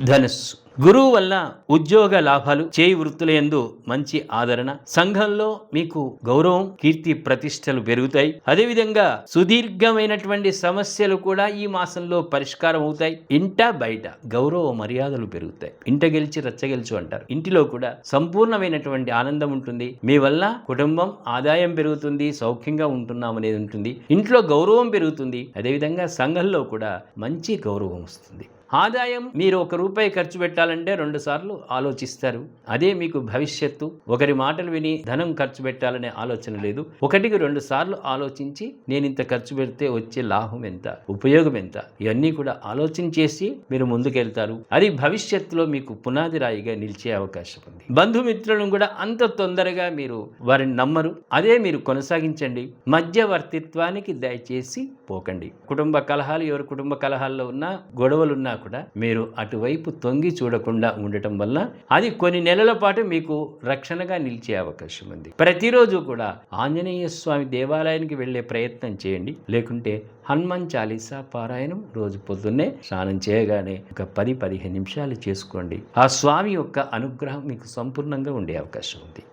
धनुष। గురువు వల్ల ఉద్యోగ లాభాలు చేయి వృత్తుల యందు మంచి ఆదరణ. సంఘంలో మీకు గౌరవం కీర్తి ప్రతిష్టలు పెరుగుతాయి. అదేవిధంగా సుదీర్ఘమైనటువంటి సమస్యలు కూడా ఈ మాసంలో పరిష్కారం అవుతాయి. ఇంట బయట గౌరవ మర్యాదలు పెరుగుతాయి. ఇంట గెలిచి రచ్చగెలుచు అంటారు. ఇంటిలో కూడా సంపూర్ణమైనటువంటి ఆనందం ఉంటుంది. మీ వల్ల కుటుంబం ఆదాయం పెరుగుతుంది సౌఖ్యంగా ఉంటున్నాం అనేది ఉంటుంది. ఇంట్లో గౌరవం పెరుగుతుంది. అదేవిధంగా సంఘంలో కూడా మంచి గౌరవం వస్తుంది. ఆదాయం మీరు ఒక రూపాయి ఖర్చు పెట్టాలి పెట్టాలంటే రెండు సార్లు ఆలోచిస్తారు. అదే మీకు భవిష్యత్తు. ఒకరి మాటలు విని ధనం ఖర్చు పెట్టాలనే ఆలోచన లేదు. ఒకటికి రెండు సార్లు ఆలోచించి నేను ఇంత ఖర్చు పెడితే వచ్చే లాభం ఎంత? ఉపయోగం ఎంత? ఇవన్నీ కూడా ఆలోచన చేసి మీరు ముందుకెళ్తారు. అది భవిష్యత్తులో మీకు పునాది రాయిగా నిలిచే అవకాశం ఉంది. బంధుమిత్రులను కూడా అంత తొందరగా మీరు వారిని నమ్మరు. అదే మీరు కొనసాగించండి. మధ్యవర్తిత్వానికి దయచేసి పోకండి. కుటుంబ కలహాలు ఎవరి కుటుంబ కలహాల్లో ఉన్నా గొడవలున్నా కూడా మీరు అటువైపు తొంగి చూడకుండా ఉండటం వల్ల అది కొన్ని నెలల పాటు మీకు రక్షణగా నిలిచే అవకాశం ఉంది. ప్రతిరోజు కూడా ఆంజనేయ స్వామి దేవాలయానికి వెళ్ళే ప్రయత్నం చేయండి. లేకుంటే హనుమాన్ చాలీసా పారాయణం రోజు పొద్దున్నే స్నానం చేయగానే ఒక పది పదిహేను నిమిషాలు చేసుకోండి. ఆ స్వామి యొక్క అనుగ్రహం మీకు సంపూర్ణంగా ఉండే అవకాశం ఉంది.